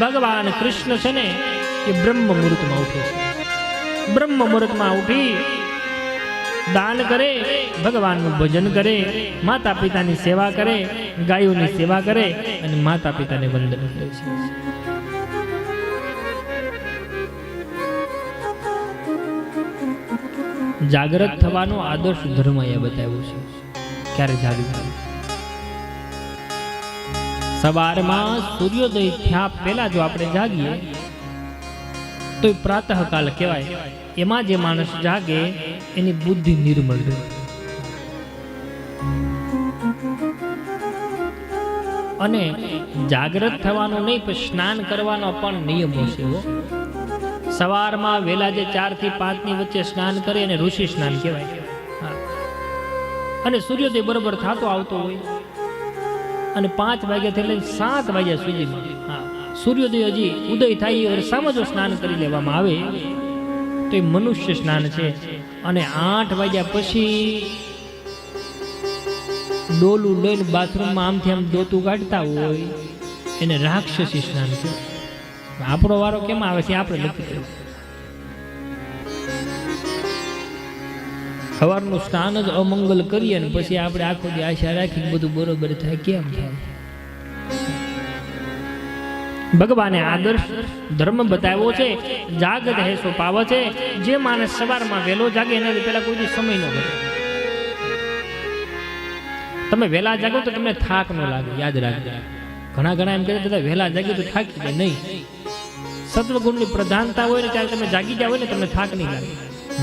ભગવાન કૃષ્ણ છે ને, એ બ્રહ્મ મુહૂર્તમાં ઉઠે છે. બ્રહ્મ મુહૂર્તમાં ઉઠી દાન કરે, ભગવાનનું ભજન કરે માતા પિતાની સેવા કરે, ગાયોની સેવા કરે અને માતા પિતાને વંદન કરે છે. જાગૃત થવાનો આદર્શ ધર્મ એ બતાવ્યો છે. ક્યારે જાગવું સવારમાં સૂર્યોદય થયા પહેલા જો આપણે જાગીએ તો પ્રાતઃકાલ કહેવાય. એમાં જે માણસ જાગે, એની બુદ્ધિ નિર્મળ રહે. અને જાગૃત થવાનું નહીં, પણ સ્નાન કરવાનો પણ નિયમો છે સવારમાં વહેલા જે ચારથી પાંચની વચ્ચે સ્નાન કરે, એને ઋષિ સ્નાન કહેવાય. અને સૂર્યોદય બરોબર થતો આવતો હોય. અને પાંચ વાગ્યાથી લઈને સાત વાગ્યા સુધીમાં. હા. સૂર્યોદય હજી ઉદય થાય એ વર્ષામાં સ્નાન કરી લેવામાં આવે, તો એ મનુષ્ય સ્નાન છે. અને આઠ વાગ્યા પછી ડોલું લઈને બાથરૂમમાં આમથી આમ દોતું કાઢતા હોય, એને રાક્ષસી સ્નાન છે આપણો વારો કેમ આવે છે? આપણે નક્કી સવારનું સ્નાન જ અમંગલ કરીએ ને પછી આપણે આખો દી આશા રાખી બધું બરોબર થાય. કેમ થાય? ભગવાને આદર્શ ધર્મ બતાવ્યો છે જાગત હે સો પાવ છે, જે માણસ સવારમાં વહેલો જાગે એનાથી પહેલા કોઈ સમય ન કરે તમે વહેલા જાગો તો તમને થાક ન લાગે, યાદ રાખજો. ઘણા ઘણા એમ કહે બધા વહેલા જાગે તો થાકી જાય. નહીં. સત્વગુણની પ્રધાનતા હોય ને ત્યારે તમે જાગી જાવ ને તમને થાક નહીં લાગે.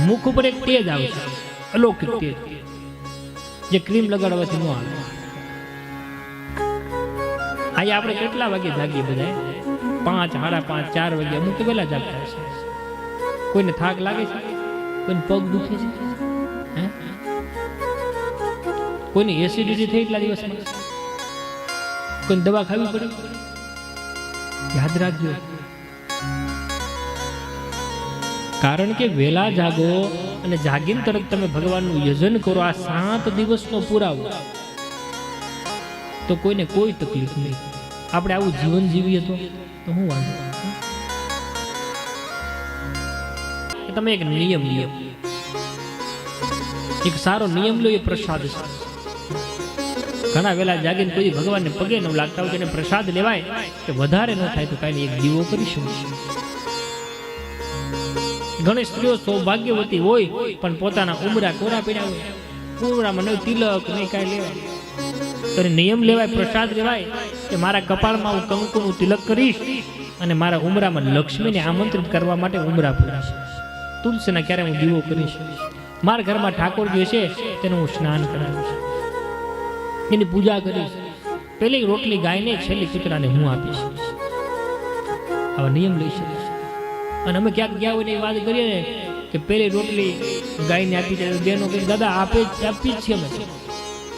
મુખ ઉપર એક તેજ આવશે. અલૌકિક તેજ જે ક્રીમ લગાડવાથી ન આવે. અહીંયા આપણે કેટલા વાગે જાગીએ બધા પાંચ, સાડા પાંચ, ચાર વાગે. અમુક તો જાગતા હશે. કોઈને થાક લાગે છે? કોઈને પગ દુખે છે? હે? કોઈને એસિડિટી થઈ એટલા દિવસમાં કોઈને દવા ખાવી પડે? યાદ રાખજો. કારણ કે વહેલા જાગો અને જાગીને તરત તમે ભગવાનનું યજન કરો, આ સાત દિવસનો પુરાવો. તો કોઈને કોઈ તકલીફ નહીં. આપણે આવું જીવન જીવીએ તો તો હું વાંધો તમે એક નિયમ નિયમ એક સારો નિયમ લો એ પ્રસાદ છે. ઘણા વેલા જાગીને કોઈ ભગવાનને પગે ન લાગતા હોય તેને પ્રસાદ લેવાય, કે વધારે ન થાય તો કાંઈ એક દીવો કરીશું ઘણી સ્ત્રીઓ સૌભાગ્યવતી હોય, પણ પોતાના ઉમરા કોરા પીડા હોય. ઉમરામાં નહીં તિલક, નહીં કાંઈ લેવાય. તો નિયમ લેવાય, પ્રસાદ લેવાય, કે મારા કપાળમાં હું કંકુનું તિલક કરીશ અને મારા ઉમરામાં લક્ષ્મીને આમંત્રિત કરવા માટે ઉમરા પૂરીશ. તુલસીના ક્યારે હું દીવો કરીશ? મારા ઘરમાં ઠાકોરજી છે તેનું હું સ્નાન કરાવીશ. એની પૂજા કરીશ. પેલી રોટલી ગાયને, છેલ્લી કૂતરાને હું આપીશ. આવા નિયમ લઈ શકીશ અને અમે ક્યાંક ગયા હોય ને એ વાત કરીએ ને, કે પેલી રોટલી ગાયને આપી દે બેનો કે દાદા, આપે જ આપી જ છે અમે.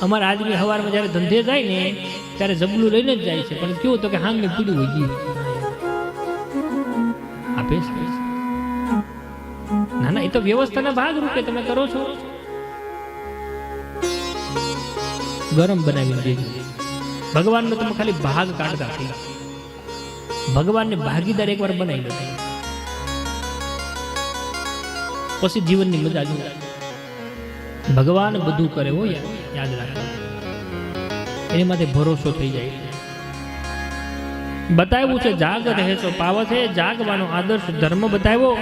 અમારા આદમી સવારમાં જ્યારે ધંધે જાય ને, ત્યારે જબલું લઈને જ જાય છે. પણ કેવું તો કે હાંગને પીડ્યું હોય ગયું. આપે ના ના, એ તો વ્યવસ્થાના ભાગ રૂપે તમે કરો છો. ગરમ બનાવી દેજો. ભગવાનનો તમે ખાલી ભાગ કાઢતા ભગવાનને ભાગીદાર એકવાર બનાવી દો પછી જીવનની મજા જુઓ ભગવાન બધું કરે હો યાદ રાખો. એની માટે ભરોસો થઈ જાય. બતાવ્યું છે, જાગ રહે છો પાવ છે, જાગવાનો આદર્શ ધર્મ બતાવ્યો.